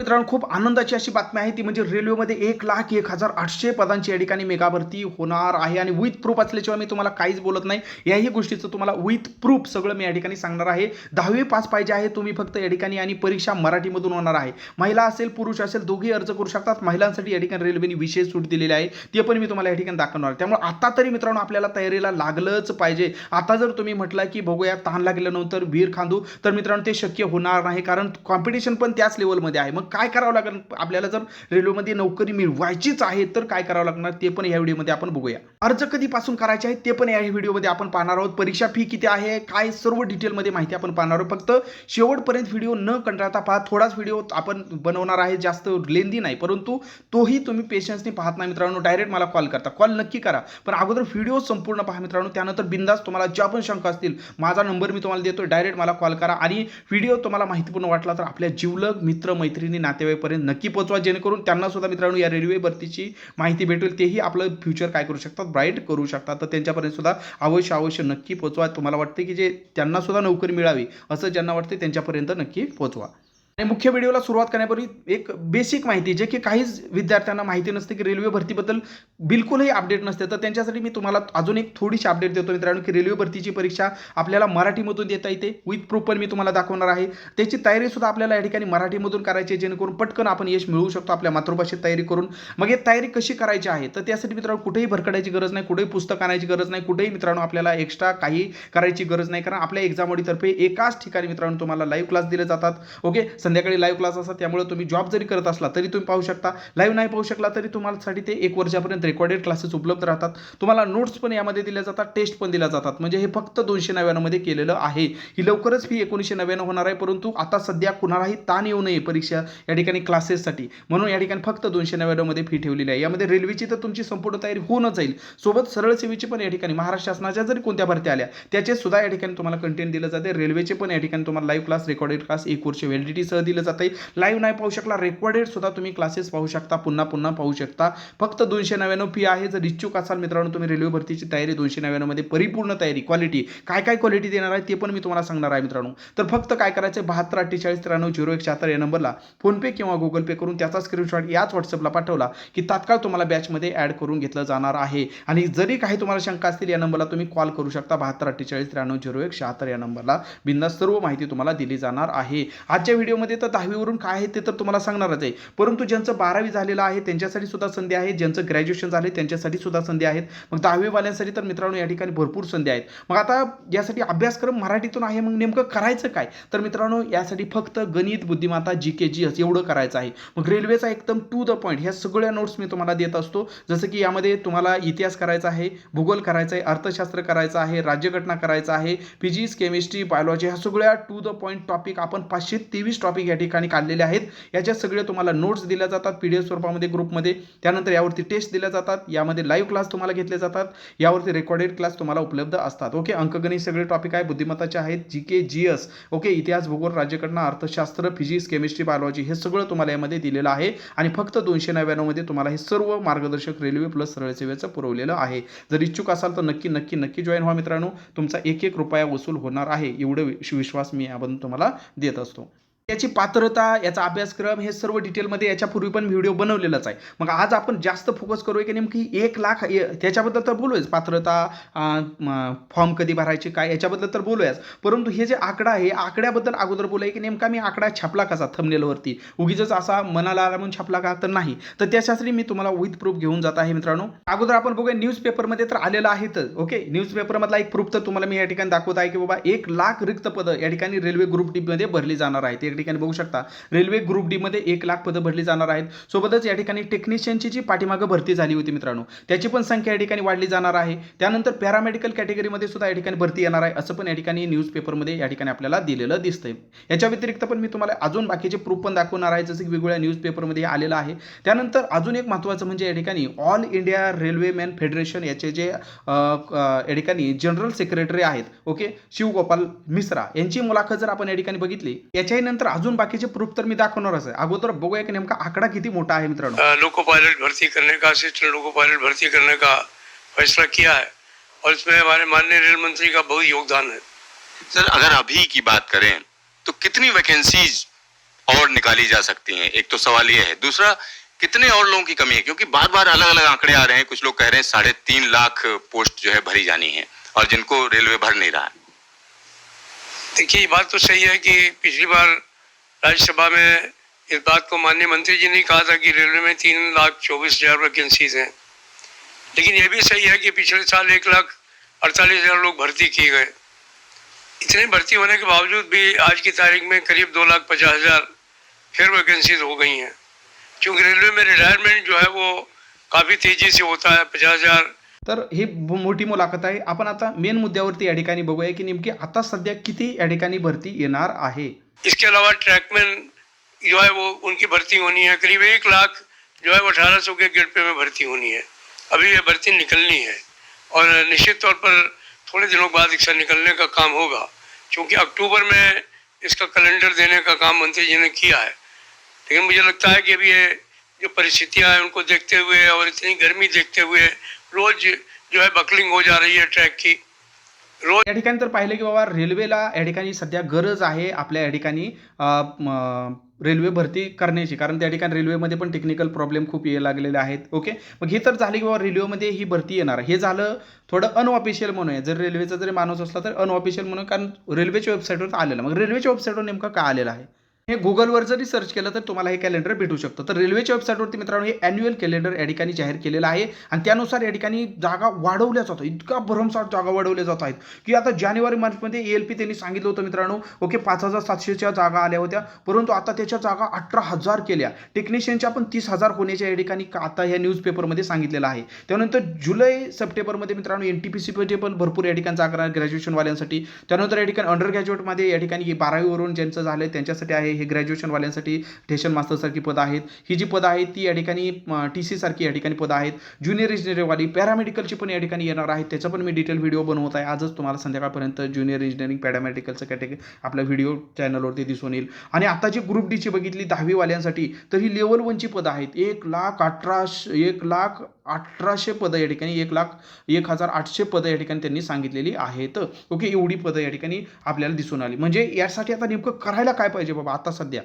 मित्रांनो खूप आनंदाची अशी बातमी आहे. ती म्हणजे रेल्वेमध्ये एक लाख एक हजार आठशे पदांची या ठिकाणी मेगाभरती होणार आहे. आणि विथ प्रूफ असल्याशिवाय मी तुम्हाला काहीच बोलत नाही. याही गोष्टीचं तुम्हाला विथ प्रूफ सगळं मी या ठिकाणी सांगणार आहे. दहावी पास पाहिजे आहे तुम्ही फक्त या ठिकाणी आणि परीक्षा मराठीमधून होणार आहे. महिला असेल पुरुष असेल दोघी अर्ज करू शकतात. महिलांसाठी या ठिकाणी रेल्वेने विशेष सूट दिलेली आहे. ते पण मी तुम्हाला या ठिकाणी दाखवणार आहे. त्यामुळे आता तरी मित्रांनो आपल्याला तयारीला लागलंच पाहिजे. आता जर तुम्ही म्हटलं की बघूया ताण लागल्यानंतर वीर खांदू तर मित्रांनो ते शक्य होणार नाही. कारण कॉम्पिटिशन पण त्याच लेवलमध्ये आहे. मग काय करावं लागेल? आपल्याला जर रेल्वेमध्ये नोकरी मिळवायचीच आहे तर काय करावं लागणार? ते पण या व्हिडिओमध्ये आपण बघूया. अर्ज कधीपासून करायचे आहे ते पण या व्हिडिओमध्ये आपण पाहणार आहोत. परीक्षा फी किती आहे? काय सर्व डिटेलमध्ये माहिती आपण पाहणार आहोत. फक्त शेवटपर्यंत व्हिडिओ न कंटाळता पहा. थोडाच व्हिडिओ आपण बनवणार आहे जास्त लेंदी नाही. परंतु तोही तुम्ही पेशन्सनी पाहत नाही मित्रांनो. डायरेक्ट मला कॉल करता. कॉल नक्की करा. पण अगोदर व्हिडिओ संपूर्ण पहा मित्रांनो. त्यानंतर बिंदास तुम्हाला ज्या पण शंका असतील माझा नंबर मी तुम्हाला देतो डायरेक्ट मला कॉल करा. आणि व्हिडिओ तुम्हाला माहितीपूर्ण वाटला तर आपल्या जिवलग मित्र मैत्रिणी नातेवाईकपर्यंत नक्की पोहोचवा जेणेकरून त्यांना सुद्धा मित्रांनो या रेल्वे भरतीची माहिती भेटेल. तेही आपलं फ्युचर काय करू शकतात ब्राईट करू शकतात. तर त्यांच्यापर्यंत सुद्धा अवश्य अवश्य नक्की पोहोचवा. तुम्हाला वाटते की जे त्यांना सुद्धा नोकरी मिळावी असं ज्यांना वाटते त्यांच्यापर्यंत नक्की पोहोचवा. आणि मुख्य व्हिडिओला सुरुवात करण्यापूर्वी एक बेसिक माहिती जे की काहीच विद्यार्थ्यांना माहिती नसते की रेल्वे भरतीबद्दल बिलकुलही अपडेट नसते. तर त्यांच्यासाठी मी तुम्हाला अजून एक थोडीशी अपडेट देतो मित्रांनो की रेल्वे भरतीची परीक्षा आपल्याला मराठीमधून देता येते. विथ प्रूफ पण मी तुम्हाला दाखवणार आहे. त्याची तयारी सुद्धा आपल्याला या ठिकाणी मराठीमधून करायची आहे जेणेकरून पटकन आपण यश मिळवू शकतो आपल्या मातृभाषेत तयारी करून. मग हे तयारी कशी करायची आहे? तर त्यासाठी मित्रांनो कुठेही भरकडायची गरज नाही कुठेही पुस्तक आणायची गरज नाही कुठेही मित्रांनो आपल्याला एक्स्ट्रा काही करायची गरज नाही. कारण आपल्या एक्झाम एकाच ठिकाणी मित्रांनो तुम्हाला लाईव्ह क्लास दिले जातात. ओके संध्याकाळी लाईव्ह क्लास असतात त्यामुळे तुम्ही जॉब जरी करत असला तरी तुम्ही पाहू शकता. लाईव्ह नाही पाहू शकला तरी तुम्हालासाठी ते एक वर्षापर्यंत रेकॉर्डेड क्लासेस उपलब्ध राहतात. तुम्हाला नोट्स पण यामध्ये दिल्या जातात टेस्ट पण दिल्या जातात. म्हणजे हे फक्त दोनशे नव्याण्णवमध्ये केलेलं आहे. ही लवकरच फी एकोणीसशे नव्याण्णव होणार आहे परंतु आता सध्या कुणालाही ताण येऊ नये परीक्षा या ठिकाणी क्लासेससाठी म्हणून या ठिकाणी फक्त दोनशे नव्याण्णवमध्ये फी ठेवलेली आहे. यामध्ये रेल्वेची तर तुमची संपूर्ण तयारी होऊनच जाईल. सोबत सरळ सेवेची पण या ठिकाणी महाराष्ट्र शासनाच्या जरी कोणत्या भरत्या आल्या त्याचे सुद्धा या ठिकाणी तुम्हाला कंटेंट दिलं जाते. रेल्वेचे पण या ठिकाणी तुम्हाला लाईव्ह क्लास रेकॉर्डेड क्लास एक वर्ष व्हॅलिडिटीसह दिलं जातं आहे लाईव्ह नाही पाहू शकला रेकॉर्डेड सुद्धा तुम्ही क्लासेस पाहू शकता पुन्हा पुन्हा पाहू शकता. फक्त दोनशे नव्याण्णव फी आहे जर इच्छुक असाल मित्रांनो तुम्ही रेल्वे भरतीची तयारी दोनशे नव्याण्णवमध्ये परिपूर्ण तयारी क्वालिटी काय काय क्वालिटी देणार आहे ते पण मी तुम्हाला सांगणार आहे मित्रांनो. तर फक्त काय करायचं बहात्तर अठ्ठेचाळीस त्र्याण्णव झिरो एक शहात्तर या नंबरला फोनपे किंवा गुगल पे करून त्याचा स्क्रीनशॉट याच व्हॉट्सअपला पाठवला की तात्काळ तुम्हाला बॅचमध्ये ॲड करून घेतलं जाणार आहे. आणि जरी काही तुम्हाला शंका असतील या नंबरला तुम्ही कॉल करू शकता बहात्तर अठ्ठेचाळीस त्र्याण्णव झिरो एक शहात्तर या नंबरला. बिंदा सर्व माहिती तुम्हाला दिली जाणार आहे. आजच्या मध्ये तर दहावीवरून काय आहे ते तर तुम्हाला सांगणारच आहे. परंतु ज्यांचं बारावी झालेलं आहे त्यांच्यासाठी सुद्धा संधी आहे. ज्यांचं ग्रॅज्युएशन झाले त्यांच्यासाठी सुद्धा संधी आहेत. मग दहावीवाल्यांसाठी तर मित्रांनो या ठिकाणी भरपूर संधी आहेत. मग आता यासाठी अभ्यासक्रम मराठीतून आहे मग नेमकं करायचं काय? तर मित्रांनो यासाठी फक्त गणित बुद्धिमत्ता जी के जी एस एवढं करायचं आहे. मग रेल्वेचा एकदम टू द पॉईंट ह्या सगळ्या नोट्स मी तुम्हाला देत असतो. जसं की यामध्ये तुम्हाला इतिहास करायचा आहे भूगोल करायचा आहे अर्थशास्त्र करायचं आहे राज्यघटना करायचं आहे फिजिक्स केमिस्ट्री बायोलॉजी ह्या सगळ्या टू द पॉईंट टॉपिक आपण पाचशे तेवीस टॉपिक या ठिकाणी काढलेले आहेत. याच्या सगळे तुम्हाला नोट्स दिल्या जातात पी डी एफ स्वरूपामध्ये ग्रुपमध्ये त्यानंतर यावरती टेस्ट दिल्या जातात. यामध्ये लाईव्ह क्लास तुम्हाला घेतले जातात. यावरती रेकॉर्डेड क्लास तुम्हाला उपलब्ध असतात. ओके अंकगणित सगळे टॉपिक आहे बुद्धिमत्ताचे आहेत जी के जी एस ओके इतिहास भूगोल राज्यघटना अर्थशास्त्र फिजिक्स केमिस्ट्री बायोलॉजी हे सगळं तुम्हाला यामध्ये दिलेलं आहे. आणि फक्त दोनशे नव्याण्णवमध्ये तुम्हाला हे सर्व मार्गदर्शक रेल्वे प्लस सरळ सेवेचं पुरवलेलं आहे. जर इच्छुक असाल तर नक्की नक्की नक्की जॉईन व्हा मित्रांनो. तुमचा एक एक रुपया वसूल होणार आहे. एवढं विश्वास मी याबद्दल तुम्हाला देत असतो. याची पात्रता याचा अभ्यासक्रम हे सर्व डिटेलमध्ये याच्यापूर्वी पण व्हिडिओ बनवलेलाच आहे. मग आज आपण जास्त फोकस करूया की नेमकी एक लाख त्याच्याबद्दल तर बोलूयाच. पात्रता फॉर्म कधी भरायचे काय याच्याबद्दल तर बोलूयाच. परंतु हे जे आकडा आहे आकड्याबद्दल अगोदर बोलूया की नेमका मी आकडा छापला कसा थंबनेलवरती उगीच असा मनाला आला म्हणून छापला का तर नाही. तर त्याच्यासाठी मी तुम्हाला विथ प्रूफ घेऊन जात आहे मित्रांनो. अगोदर आपण बघूया न्यूजपेपरमध्ये तर आलेलं आहेतच ओके न्यूजपेपरमधला एक प्रूफ तर तुम्हाला मी या ठिकाणी दाखवत आहे की बाबा एक लाख रिक्त पदं या ठिकाणी रेल्वे ग्रुप डीमध्ये भरली जाणार आहेत. ठिकाणी बघू शकता. रेल्वे ग्रुप डी मध्ये एक लाख पदं भरली जाणार आहेत. सोबतच या ठिकाणी टेक्निशियनची जी पाठीमागं भरती झाली होती मित्रांनो त्याची पण संख्या या ठिकाणी वाढली जाणार आहे. त्यानंतर पॅरामेडिकल कॅटेगरीमध्ये सुद्धा या ठिकाणी भरती येणार आहे असं पण या ठिकाणी न्यूजपेपरमध्ये या ठिकाणी आपल्याला दिलेलं दिसतंय. याच्या व्यतिरिक्त पण मी तुम्हाला अजून बाकीचे प्रूफ पण दाखवणार आहे जसं की वेगवेगळ्या न्यूजपेपरमध्ये आलेलं आहे. त्यानंतर अजून एक महत्त्वाचं म्हणजे या ठिकाणी all India railway man federation याचे जे या ठिकाणी जनरल सेक्रेटरी आहेत ओके शिवगोपाल मिश्रा यांची मुलाखत जर आपण या ठिकाणी बघितली याच्याही नंतर अजून बाकीचे प्रूफ तर मी दाखवणारच आहे अगोदर बघूया की नेमका आकडा किती मोठा आहे मित्रांनो. लोको पायलट भर्ती करने का असिस्टेंट लोको पायलट भर्ती करने का फैसला किया है? और इसमें हमारे माननीय रेल मंत्री का बहुत योगदान है। सर अगर अभी की बात करें तो कितनी वैकेंसीज और निकाली जा सकती हैं? एक तो सवाल ये है। दूसरा कितने और लोगों की कमी है? क्योंकि बार बार अलग अलग आंकड़े आ रहे हैं। कुछ लोग कह रहे हैं साढ़े तीन लाख पोस्ट जो है भरी जानी है और जिनको रेलवे भर नहीं रहा है। देखिए ये बात तो सही है कि पिछली बार राज्यसभा में इस बात को माननीय मंत्री जी ने कहा था कि रेलवे में तीन लाख चौबीस हज़ार वैकेंसीज हैं। लेकिन यह भी सही है कि पिछले साल एक लाख अड़तालीस हज़ार लोग भर्ती किए गए। इतने भर्ती होने के बावजूद भी आज की तारीख में करीब दो लाख पचास हज़ार फिर वैकेंसीज हो गई हैं। क्योंकि रेलवे में रिटायरमेंट जो है वो काफ़ी तेज़ी से होता है, पचास हज़ार तर ही मोठी मुलाखत आहे. आपण आता मेन मुद्द्यावरती या ठिकाणी बघूया की नेमकी आता सध्या किती या ठिकाणी भरती येणार आहे? इसके अलावा ट्रैकमैन जो है वो उनकी भर्ती होनी है. करीब एक लाख जो है वो अठारह सौ के गेट पे में भर्ती होनी है. अभी ये भर्ती निकलनी है. और निश्चित तौर पर थोड़े दिनों बाद इसका निकलने का काम होगा. क्योंकि अक्टूबर में इसका कैलेंडर देने का काम मंत्री जी ने किया है. लेकिन मुझे लगता है कि अभी ये जो परिस्थितियाँ हैं, उनको देखते हुए और इतनी गर्मी देखते हुए रोज जो है बकलिंग हो जा रही है ट्रैक की। रोज या ठिकाणी तर पाहिलं की बाबा रेल्वेला या ठिकाणी सध्या गरज आहे आपल्या या ठिकाणी रेल्वे भरती करण्याची. कारण त्या ठिकाणी रेल्वेमध्ये पण टेक्निकल प्रॉब्लेम खूप ये लागलेले आहेत. ओके मग हे तर झाले की बाबा रेल्वेमध्ये ही भरती येणार. हे झालं थोडं अनऑफिशियल म्हणूया. जर रेल्वेचा जरी माणूस असला तर अनऑफिशियल म्हणून कारण रेल्वेच्या वेबसाईटवर आलेलं. मग रेल्वेच्या वेबसाईटवर नेमकं काय आलेलं आहे? हे गुगलवर जरी सर्च केलं तर तुम्हाला हे कॅलेंडर भेटू शकतं. तर रेल्वेच्या वेबसाईटवरती मित्रांनो हे अॅन्युअल कॅलेंडर या ठिकाणी जाहीर केलेलं आहे. आणि त्यानुसार या ठिकाणी जागा वाढवल्या जातात. इतका भरमसाठ जागा वाढवल्या जात आहेत. की आता जानेवारी मार्चमध्ये ए एल पी त्यांनी सांगितलं होतं मित्रांनो ओके पाच हजार सातशेच्या जागा आल्या होत्या. परंतु आता त्याच्या जागा अठरा हजार केल्या. टेक्निशियनच्या पण तीस हजार होण्याच्या या ठिकाणी आता ह्या न्यूजपेपरमध्ये सांगितलेलं आहे. त्यानंतर जुलै सप्टेंबरमध्ये मित्रांनो एन टी पी सी पण भरपूर या ठिकाणी जागा ग्रॅज्युएशनवाल्यांसाठी त्यानंतर या ठिकाणी अंडर ग्रॅज्युएटमध्ये या ठिकाणी बारावीवरून ज्यांचं झालं त्यांच्यासाठी आहे हे ग्रॅज्युएशनवाल्यांसाठी ठेशन मास्टरसारखी पदं आहेत. ही जी पदं आहेत ती या ठिकाणी टी सी सारखी या ठिकाणी पदं आहेत. ज्युनियर इंजिनिअरिंगवाली पॅरामेडिकलची पण या ठिकाणी येणार आहेत. त्याचा पण मी डिटेल व्हिडिओ बनवत आहे. आजच तुम्हाला संध्याकाळपर्यंत ज्युनियर इंजिनिअरिंग पॅरामेडिकलचं कॅटेगरी आपल्या व्हिडिओ चॅनलवरती दिसून येईल. आणि आता जी ग्रुप डीची बघितली दहावीवाल्यांसाठी तर ही लेवल वनची पदं आहेत. एक लाख अठराशे एक लाख अठराशे पदं या ठिकाणी एक लाख एक हजार आठशे पदं या ठिकाणी त्यांनी सांगितलेली आहेत. ओके एवढी पदं या ठिकाणी आपल्याला दिसून आली. म्हणजे यासाठी आता नेमकं करायला काय पाहिजे बाबा आता सध्या?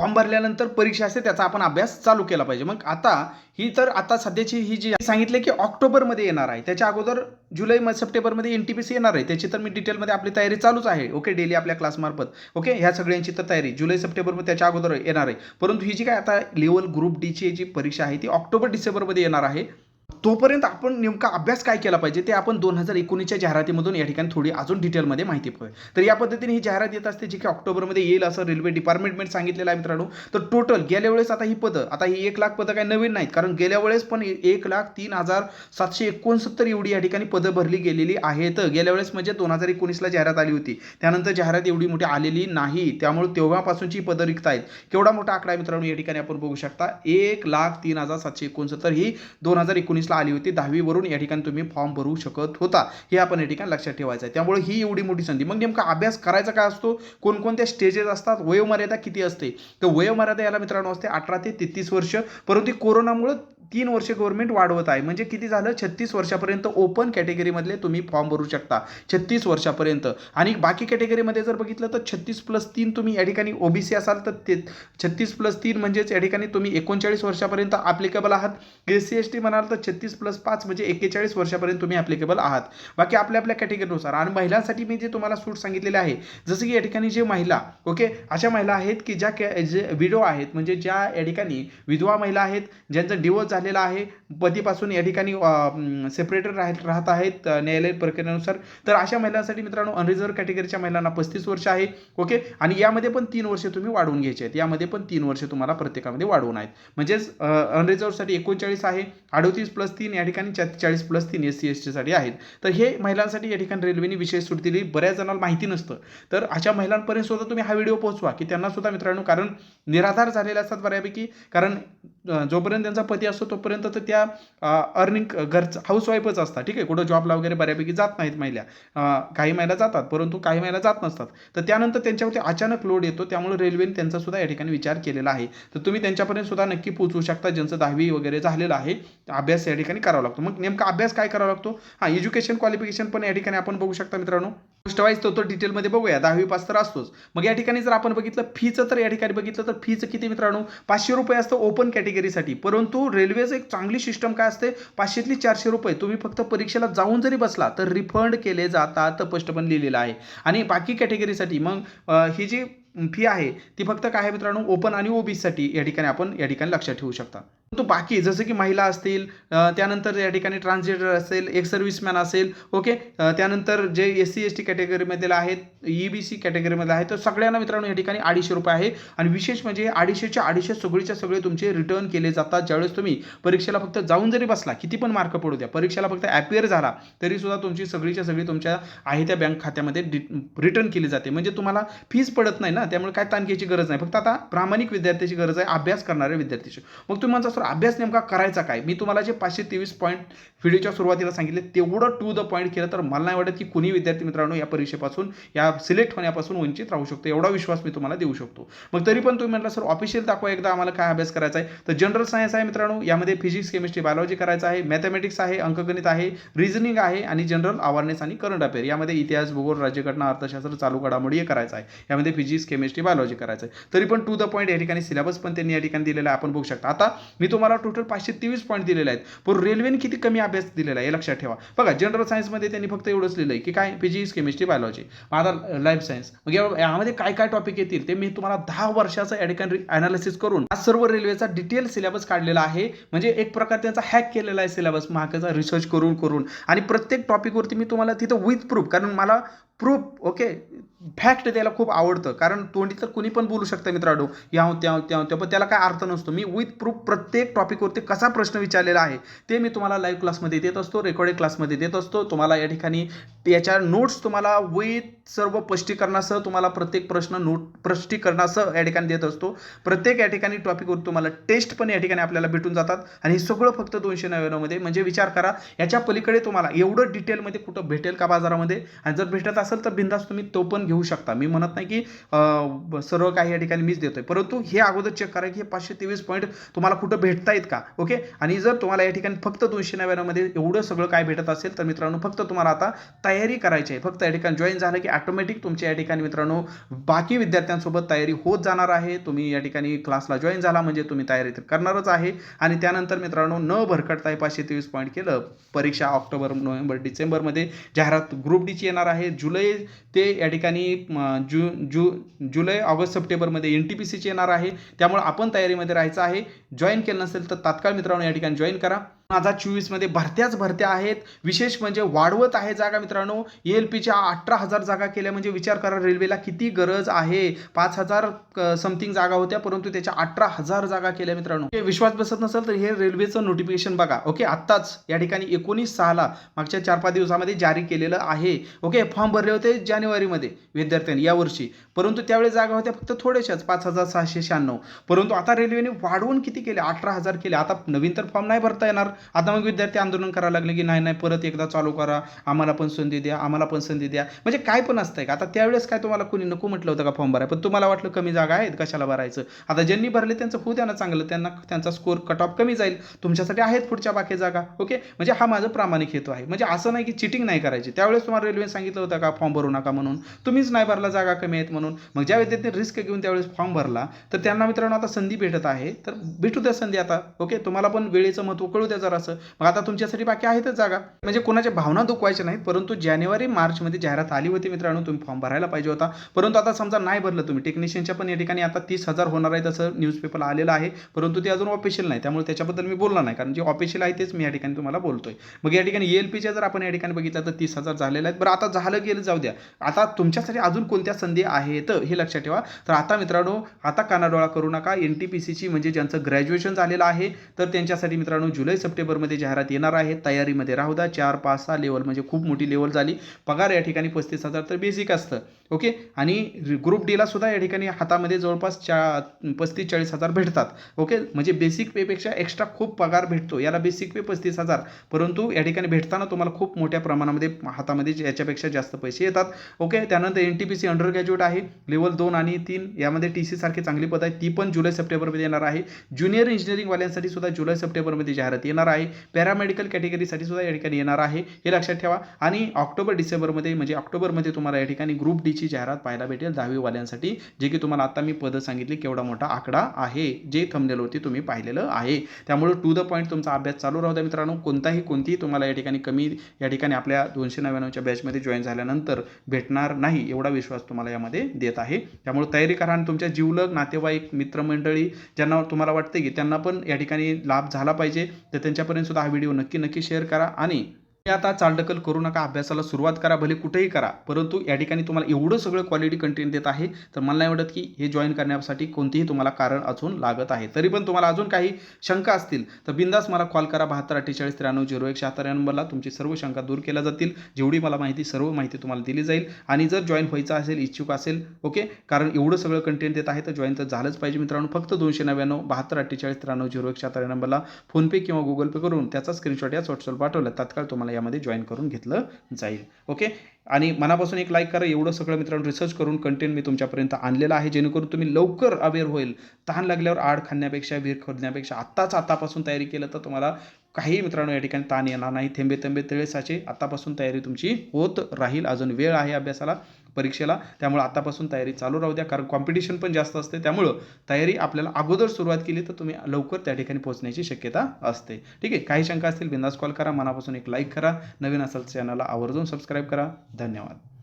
फॉर्म भरल्यानंतर परीक्षा असते त्याचा आपण अभ्यास चालू केला पाहिजे. मग आता ही तर आता सध्याची ही जी सांगितले की ऑक्टोबरमध्ये येणार आहे. त्याच्या अगोदर जुलै म सप्टेंबरमध्ये एन टी पी सी येणार आहे. त्याची तर मी डिटेलमध्ये आपली तयारी चालूच आहे. ओके डेली आपल्या क्लासमार्फत ओके ह्या सगळ्यांची तर तयारी जुलै सप्टेंबरमध्ये त्याच्या अगोदर येणार आहे. परंतु ही जी काय आता लेवल ग्रुप डीची जी परीक्षा आहे ती ऑक्टोबर डिसेंबरमध्ये येणार आहे. तोपर्यंत आपण नेमका अभ्यास काय केला पाहिजे ते आपण दोन हजार एकोणीसच्या जाहिरातीमधून या ठिकाणी थोडी अजून डिटेलमध्ये माहिती पाहिजे तर या पद्धतीने ही जाहिरात येत असते जी की ऑक्टोबरमध्ये येईल असं रेल्वे डिपार्टमेंटने सांगितलेलं आहे मित्रांनो. तर टोटल गेल्या वेळेस आता ही पदं आता ही एक लाख पदं काय नवीन नाहीत. कारण गेल्या वेळेस पण एक लाख तीन हजार सातशे एकोणसत्तर एवढी या ठिकाणी पदं भरली गेलेली आहेत. गेल्या वेळेस म्हणजे दोन हजार एकोणीसला जाहिरात आली होती. त्यानंतर जाहिरात एवढी मोठी आलेली नाही. त्यामुळे तेव्हापासूनची पदं रिक्त आहेत. केवढा मोठा आकडा आहे मित्रांनो या ठिकाणी आपण बघू शकता. एक लाख तीन हजार सातशे एकोणसत्तर ही दोन हजार एकोणीस एकोणीसला आली होती. दहावीवरून या ठिकाणी तुम्ही फॉर्म भरू शकत होता. हे आपण या ठिकाणी लक्षात ठेवायचं आहे. त्यामुळे ही एवढी मोठी संधी. मग नेमका अभ्यास करायचा काय असतो? कोणकोणत्या स्टेजेस असतात? वयोमर्यादा किती असते? तर वयोमर्यादा याला मित्रांनो असते अठरा ते तेहतीस वर्ष. परंतु कोरोनामुळं तीन वर्ष गव्हर्नमेंट वाढवत आहे. म्हणजे किती झालं? छत्तीस वर्षापर्यंत ओपन कॅटेगरीमधले तुम्ही फॉर्म भरू शकता. छत्तीस वर्षापर्यंत. आणि बाकी कॅटेगरीमध्ये जर बघितलं तर छत्तीस प्लस तीन तुम्ही या ठिकाणी ओबीसी असाल तर ते छत्तीस प्लस तीन म्हणजेच या ठिकाणी तुम्ही एकोणचाळीस वर्षापर्यंत ॲप्लिकेबल आहात. एस सी एस टी म्हणाल तर छत्तीस प्लस पाच म्हणजे एक्केचाळीस वर्षापर्यंत तुम्ही ॲप्लिकेबल आहात. बाकी आपल्या आपल्या कॅटेगरीनुसार आणि महिलांसाठी मी जे तुम्हाला सूट सांगितलेले आहे जसं की या ठिकाणी जे महिला ओके अशा महिला आहेत की ज्या कॅ जे विडो आहेत म्हणजे ज्या या ठिकाणी विधवा महिला आहेत ज्यांचा डिवोर्स झालेला आहे. पतीपासून या ठिकाणी सेपरेटर राह राहत आहेत न्यायालय न्यायालयीन प्रक्रियेनुसार. तर अशा महिलांसाठी मित्रांनो अनरिझर्व कॅटेगरीच्या महिलांना पस्तीस वर्ष आहे. ओके? आणि यामध्ये पण तीन वर्ष तुम्ही वाढवून घ्यायचे आहेत. यामध्ये पण तीन वर्ष तुम्हाला प्रत्येकामध्ये वाढवून आहेत. म्हणजेच अनरिझर्वसाठी एकोणचाळीस आहे. अडतीस प्लस तीन या ठिकाणी चाळीस प्लस तीन एस सी एस टीसाठी आहेत. तर हे महिलांसाठी या ठिकाणी रेल्वेने विशेष सूट दिली. बऱ्याच जणांना माहिती नसतं. तर अशा महिलांपर्यंत सुद्धा तुम्ही हा व्हिडिओ पोहोचवा की त्यांना सुद्धा मित्रांनो कारण निराधार झालेले असतात बऱ्यापैकी. कारण जोपर्यंत त्यांचा पती असतो तोपर्यंत तर त्या अर्निंग घरचं हाऊसवाईफच असतात. ठीक आहे? कुठं जॉबला वगैरे बऱ्यापैकी जात नाहीत महिला. काही महिला जातात परंतु काही महिला जात नसतात. तर त्यानंतर त्यांच्यावरती अचानक लोड येतो. त्यामुळे रेल्वेने त्यांचा सुद्धा या ठिकाणी विचार केलेला आहे. तर तुम्ही त्यांच्यापर्यंत सुद्धा नक्की पोहोचू शकता. ज्यांचं दहावी वगैरे झालेलं आहे अभ्यास या ठिकाणी करावा लागतो. मग नेमका अभ्यास काय करावा लागतो? हां एज्युकेशन क्वालिफिकेशन पण या ठिकाणी आपण बघू शकता मित्रांनो. गोष्ट वाईज तो डिटेलमध्ये बघूया. दहावी पास तर असतोच. मग या ठिकाणी जर आपण बघितलं फीचं तर या ठिकाणी बघितलं तर फीचं किती मित्रांनो? पाचशे रुपये असतं ओपन कॅटेगरीसाठी परंतु रेल्वे रेल्वेचं एक चांगली सिस्टम काय असते? पाचशेतली चारशे रुपये. तुम्ही फक्त परीक्षेला जाऊन जरी बसला तर रिफंड केले जातात स्पष्टपणे लिहिलेलं आहे. आणि बाकी कॅटेगरीसाठी मग ही जी फी आहे ती फक्त काय आहे मित्रांनो? ओपन आणि ओबीसीसाठी या ठिकाणी आपण या ठिकाणी लक्षात ठेवू शकता. परंतु बाकी जसं की महिला असतील त्यानंतर या ठिकाणी ट्रान्सजेंडर असेल एक सर्व्हिसमॅन असेल ओके त्यानंतर जे एस सी एस टी कॅटेगरीमधील आहेत ई बी सी कॅटेगरीमध्ये आहे तर सगळ्यांना मित्रांनो या ठिकाणी अडीचशे रुपये आहे. आणि विशेष म्हणजे अडीचशेच्या अडीचशे सगळीच्या सगळे तुमचे रिटर्न केले जातात. ज्यावेळेस तुम्ही परीक्षेला फक्त जाऊन जरी बसला किती पण मार्क पडू द्या परीक्षेला फक्त ॲपियर झाला तरी सुद्धा तुमची सगळीच्या सगळी तुमच्या आहे त्या बँक खात्यामध्ये रिटर्न केली जाते. म्हणजे तुम्हाला फीस पडत नाही ना त्यामुळे काय ताण गरज नाही. फक्त आता प्रामाणिक विद्यार्थ्याची गरज आहे अभ्यास करणाऱ्या विद्यार्थ्याची मग तुम्ही म्हणता अभ्यास नेमका करायचा काय? मी तुम्हाला जे पाचशे तेवीस पॉईंट व्हिडिओच्या सुरुवातीला सांगितले तेवढं टू द पॉईंट केलं तर मला नाही वाटत की कुणी विद्यार्थी मित्रांनो या परीक्षेपासून या सिलेक्ट होण्यापासून वंचित राहू शकतो. एवढा विश्वास मी तुम्हाला देऊ शकतो. मग तरी पण तुम्ही म्हटलं सर ऑफिशियल दाखवा एकदा आम्हाला काय अभ्यास करायचा आहे. तर जनरल सायन्स आहे मित्रांनो यामध्ये फिजिक्स केमिस्ट्री बायोलॉजी करायचं आहे मॅथमॅटिक्स आहे अंकगणित आहे रिझनिंग आहे आणि जनरल अवेअरनेस आणि करंट अफेअर यामध्ये इतिहास भूगोल राज्यघटना अर्थशास्त्र चालू घडामोडी हे करायचं आहे. यामध्ये फिजिक्स केमिस्ट्री बायोलॉजी करायचं आहे. तरी पण टू द पॉईंट या ठिकाणी सिलेबस पण त्यांनी या ठिकाणी दिलेला आपण बघू शकता. आता मी तुम्हाला टोटल पाचशे तेवीस पॉईंट दिलेले आहेत. पण रेल्वेने किती कमी अभ्यास दिलेला आहे हे लक्षात ठेवा. बघा जनरल सायन्समध्ये त्यांनी फक्त एवढंच लिहिलं आहे की काय? फिजिक्स केमिस्ट्री बायोलॉजी आता लाईफ सायन्स मग यामध्ये काय काय टॉपिक येतील? ते मी तुम्हाला दहा वर्षाचं ॲडिकन अनालिसिस करून आज सर्व रेल्वेचा डिटेल सिलेबस काढलेला आहे. म्हणजे एक प्रकार त्यांचा हॅक केलेला आहे सिलेबस महागाचा रिसर्च करून करून. आणि प्रत्येक टॉपिकवरती मी तुम्हाला तिथं विथ प्रूफ कारण मला प्रूफ ओके फॅक्ट द्यायला खूप आवडतं. कारण तोंडी तर कुणी पण बोलू शकतं मित्रांनो याव त्या त्या त्या पण त्याला काय अर्थ नसतो. मी विथ प्रूफ प्रत्येक टॉपिकवरती कसा प्रश्न विचारलेला आहे ते मी तुम्हाला लाईव्ह क्लासमध्ये देत असतो रेकॉर्डेड क्लासमध्ये देत असतो. तुम्हाला या ठिकाणी याच्या नोट्स तुम्हाला विथ सर्व स्पष्टीकरणासह तुम्हाला प्रत्येक प्रश्न नोट स्पष्टीकरणासह या ठिकाणी देत असतो. प्रत्येक या ठिकाणी टॉपिकवर तुम्हाला टेस्ट पण या ठिकाणी आपल्याला भेटून जातात. आणि हे सगळं फक्त दोनशे नव्याण्णवमध्ये. म्हणजे विचार करा याच्या पलीकडे तुम्हाला एवढं डिटेलमध्ये कुठं भेटेल का बाजारामध्ये? आणि जर भेटत असेल तर बिंदास तुम्ही तो पण घेऊ शकता. मी म्हणत नाही की सर्व काही या ठिकाणी मीच देतोय. परंतु हे अगोदर चेक करा की हे पाचशे तेवीस पॉईंट तुम्हाला कुठं भेटतायत का? ओके आणि जर तुम्हाला या ठिकाणी फक्त दोनशे नव्याण्णवमध्ये एवढं सगळं काय भेटत असेल तर मित्रांनो फक्त तुम्हाला आता तयारी करायची आहे. फक्त या ठिकाणी जॉईन झालं की ऑटोमॅटिक तुमच्या या ठिकाणी मित्रांनो बाकी विद्यार्थ्यांसोबत तयारी होत जाणार आहे. तुम्ही या ठिकाणी क्लासला जॉईन झाला म्हणजे तुम्ही तयारी तर करणारच आहे. आणि त्यानंतर मित्रांनो न भरकटता हे पाचशे तेवीस पॉईंट केलं. परीक्षा ऑक्टोबर नोव्हेंबर डिसेंबरमध्ये जाहिरात ग्रुप डीची येणार आहे. जुलै ते या ठिकाणी म, जू जू जुलै ऑगस्ट सप्टेंबरमध्ये एन टी पी सीची येणार आहे. त्यामुळे आपण तयारीमध्ये राहायचं आहे. जॉईन केलं नसेल तर तात्काळ मित्रांनो या ठिकाणी जॉईन करा. हजार चोवीसमध्ये भरत्याच भरत्या आहेत. विशेष म्हणजे वाढवत आहे जागा मित्रांनो. एल पीच्या अठरा हजार जागा केल्या म्हणजे विचार करा रेल्वेला किती गरज आहे? पाच हजार समथिंग जागा होत्या परंतु त्याच्या अठरा हजार जागा केल्या मित्रांनो. हे विश्वास बसत नसेल तर हे रेल्वेचं नोटिफिकेशन बघा. ओके आत्ताच या ठिकाणी एकोणीस सहाला मागच्या चार पाच दिवसामध्ये जारी केलेलं आहे. ओके फॉर्म भरले होते जानेवारीमध्ये विद्यार्थ्यांनी यावर्षी परंतु त्यावेळी जागा होत्या फक्त थोड्याशाच पाच हजार सहाशे शहाण्णव. परंतु आता रेल्वेने वाढवून किती केले अठरा हजार केले आता नवीन तर फॉर्म नाही भरता येणार. आता मग विद्यार्थी आंदोलन करायला लागले की नाही नाही परत एकदा चालू करा आम्हाला पण संधी द्या आम्हाला पण संधी द्या. म्हणजे काय पण असतंय का? आता त्यावेळेस काय तुम्हाला कोणी नको म्हटलं होतं का फॉर्म भराय पण तुम्हाला वाटलं कमी जागा आहेत कशाला भरायचं? आता ज्यांनी भरले त्यांचं होऊ द्या ना चांगलं. त्यांना त्यांचा स्कोर कट ऑफ कमी जाईल. तुमच्यासाठी आहेत पुढच्या बाकी जागा ओके म्हणजे हा माझा प्रामाणिक हेतू आहे. म्हणजे असं नाही की चिटिंग नाही करायची. त्यावेळेस तुम्हाला रेल्वेने सांगितलं होतं का फॉर्म भरू नका म्हणून? तुम्हीच नाही भरला जागा कमी आहेत म्हणून. मग ज्या विद्यार्थ्यांनी रिस्क घेऊन त्यावेळेस फॉर्म भरला तर त्यांना मित्रांनो आता संधी भेटत आहे. तर भेटू द्या संधी आता ओके तुम्हाला पण वेळेचं महत्त्व कळू द्या जरासं मग आता तुमच्यासाठी बाकी आहेतच जागा. म्हणजे कोणाच्या भावना दुखवायच्या नाहीत परंतु जानेवारी मार्चमध्ये जाहिरात आली होती मित्रांनो तुम्ही फॉर्म भरायला पाहिजे होता. परंतु आता समजा नाही भरलं तुम्ही. टेक्निशियनच्या पण या ठिकाणी आता तीस हजार होणार आहे तसं न्यूजपेपर आलेलं आहे. परंतु ते अजून ऑफिशियल नाही. त्यामुळे त्याच्याबद्दल मी बोलणार नाही. कारण जे ऑफिशियल आहे तेच मी या ठिकाणी तुम्हाला बोलतोय. मग या ठिकाणी एल पीच्या जर आपण या ठिकाणी बघितलं तर तीस हजार झालेले आहेत. बरं आता झालं गेलं जाऊ द्या. आता तुमच्यासाठी अजून कोणत्या संधी आहेत हे लक्षात ठेवा. तर आता मित्रांनो आता कानाडोळा करू नका. एन टी पी सीची म्हणजे ज्यांचं ग्रॅज्युएशन झालेलं आहे तर त्यांच्यासाठी मित्रांनो जुलै सप्टेंबर सप्टेंबरमध्ये जाहिरात येणार आहे. तयारीमध्ये राहू द्या. चार पाच सहा लेवल म्हणजे खूप मोठी लेवल झाली. पगार या ठिकाणी पस्तीस हजार तर बेसिक असतं. ओके आणि ग्रुप डीला सुद्धा या ठिकाणी हातामध्ये जवळपास चा पस्तीस चाळीस हजार भेटतात. ओके म्हणजे बेसिक पेपेक्षा एक्स्ट्रा खूप पगार भेटतो. याला बेसिक पे पस्तीस हजार. परंतु या ठिकाणी भेटताना तुम्हाला खूप मोठ्या प्रमाणामध्ये हातामध्ये याच्यापेक्षा जास्त पैसे येतात. ओके त्यानंतर N T P C undergraduate आहे. लेवल दोन आणि तीन यामध्ये टी सी सारखी चांगली पद आहे ती पण जुलै सप्टेंबरमध्ये येणार आहे. ज्युनियर इंजिनिअरिंगवाल्यांसाठी सुद्धा जुलै सप्टेंबरमध्ये जाहिरात येणार आहे. पॅरामेडिकल कॅटेगरीसाठी सुद्धा या ठिकाणी येणार आहे. हे लक्षात ठेवा. आणि ऑक्टोबर डिसेंबरमध्ये म्हणजे ऑक्टोबरमध्ये तुम्हाला या ठिकाणी ग्रुप डीची जाहिरात पाहायला भेटेल दहावीवाल्यांसाठी जे की तुम्हाला आता मी पदं सांगितली केवढा मोठा आकडा आहे जे थंबनेलवरती तुम्ही पाहिलेलं आहे. त्यामुळे टू द पॉईंट तुमचा अभ्यास चालू राहू द्या मित्रांनो. कोणताही कोणतीही तुम्हाला या ठिकाणी कमी या ठिकाणी आपल्या दोनशे नव्याण्णवच्या बॅचमध्ये जॉईन झाल्यानंतर भेटणार नाही एवढा विश्वास तुम्हाला यामध्ये देत आहे. त्यामुळे तयारी करा आणि तुमच्या जीवलग नातेवाईक मित्रमंडळी ज्यांना तुम्हाला वाटते की त्यांना पण या ठिकाणी लाभ झाला पाहिजे तर त्यांच्यापर्यंत सुद्धा हा व्हिडिओ नक्की नक्की शेअर करा आणि तुम्ही आता चालढकल करू नका अभ्यासाला सुरुवात करा भले कुठेही करा परंतु या ठिकाणी तुम्हाला एवढं सगळं क्वालिटी कंटेंट देत आहे तर मला नाही वाटत की हे जॉईन करण्यासाठी कोणतेही तुम्हाला कारण अजून लागत आहे. तरी पण तुम्हाला अजून काही शंका असतील तर बिंदास मला कॉल करा बहात्तर अठ्ठेचाळीस त्र्याण्णव झिरो एक शहात्तर या नंबरला तुमची सर्व शंका दूर केल्या जातील जेवढी मला माहिती सर्व माहिती तुम्हाला दिली जाईल. आणि जर जॉईन व्हायचं असेल इच्छुक असेल ओके कारण एवढं सगळं कंटेंट देत आहे तर जॉईन तर झालंच पाहिजे मित्रांनो. फक्त दोनशे नव्याण्णव बहात्तर अठ्ठेचाळीस त्र्याण्णव झिरो एक शहात्तर या नंबरला फोनपे किंवा गुगल पे करून त्याचा स्क्रीनशॉट याच व्हॉट्सअप पाठवला. तात्काळ तुम्हाला यामध्ये जॉईन करून घेतलं जाईल. ओके आणि मनापासून एक लाईक करा. एवढं सगळं मित्रांनो रिसर्च करून कंटेंट मी तुमच्यापर्यंत आणलेलं आहे. जेणेकरून तुम्ही लवकर अवेअर होईल. तहान लागल्यावर आड खाण्यापेक्षा विहीर खोदण्यापेक्षा आत्ताच आतापासून तयारी केलं तर तुम्हाला काही मित्रांनो या ठिकाणी ताण येणार नाही. थेंबे थेंबे तळेसाचे आतापासून तयारी तुमची होत राहील. अजून वेळ आहे अभ्यासाला. परीक्षेला. त्यामुळे आतापासून तयारी चालू राहू द्या. कारण कॉम्पिटिशन पण जास्त असते. त्यामुळं तयारी आपल्याला अगोदर सुरुवात केली तर तुम्ही लवकर त्या ठिकाणी पोहोचण्याची शक्यता असते. ठीक आहे? काही शंका असतील बिंदास कॉल करा. मनापासून एक लाईक करा. नवीन असाल चॅनलला आवर्जून सबस्क्राईब करा. धन्यवाद.